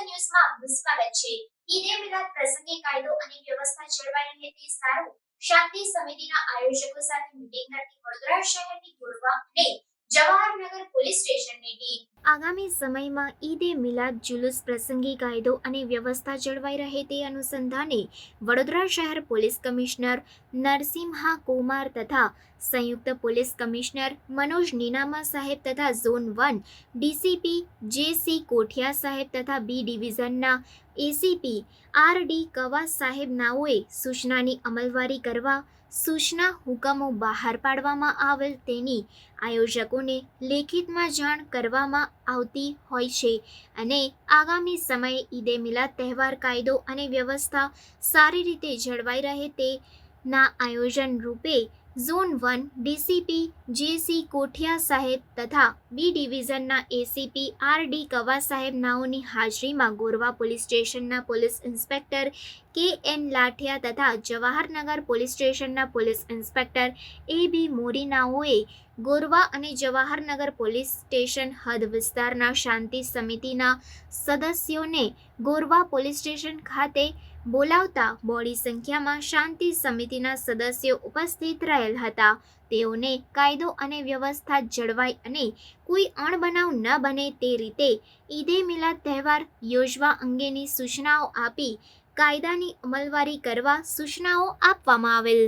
ન્યૂઝમાં આપનું છે. ઈદે મિલાદ પ્રસંગે કાયદો અને વ્યવસ્થા જળવાઈ રહે તે સારું શાંતિ સમિતિના આયોજકો સાથે મીટિંગ કરતી વડોદરા શહેરની ગોરવા અને જવાહરનગર પોલીસ સ્ટેશનની ટીમ આગામી સમયમાં ઈદ મિલાદ જુલુસ પ્રસંગે કાયદો અને વ્યવસ્થા જળવાઈ રહે તે અનુસંધાને વડોદરા શહેર પોલીસ કમિશનર નરસિમ્હા કુમાર તથા સંયુક્ત પોલીસ કમિશનર મનોજ નીનામા સાહેબ તથા zone one DCP J C Kothiya સાહેબ તથા બી ડિવિઝનના એસીપી આર ડી કવા સાહેબ નાઓએ સૂચનાની અમલવારી કરવા સૂચના હુકમો બહાર પાડવામાં આવેલ તેની આયોજકોને લેખિતમાં જાણ કરવામાં આવતી હોય છે અને આગામી સમયે ઈદે મિલાદ તહેવાર કાયદો અને વ્યવસ્થા સારી રીતે જળવાઈ રહે તેના આયોજન રૂપે zone one DCP J C Kothiya સાહેબ તથા બી ડિવિઝનના એસીપી આર ડી કવા સાહેબ નાઓની હાજરીમાં ગોરવા પોલીસ સ્ટેશનના police inspector K N Lathiya તથા જવાહરનગર પોલીસ સ્ટેશનના પોલીસ ઇન્સ્પેક્ટર એ બી મોરીનાઓએ ગોરવા અને જવાહરનગર પોલીસ સ્ટેશન હદ વિસ્તારના શાંતિ સમિતિના સદસ્યોને ગોરવા પોલીસ સ્ટેશન ખાતે બોલાવતા બોડી સંખ્યામાં શાંતિ સમિતિના સદસ્યો ઉપસ્થિત રહેલ હતા. તેઓને કાયદો અને વ્યવસ્થા જળવાય અને કોઈ અણબનાવ ન બને તે રીતે ઈદે મિલાદ તહેવાર યોજવા અંગેની સૂચનાઓ આપી કાયદાની અમલવારી કરવા સૂચનાઓ આપવામાં આવેલ.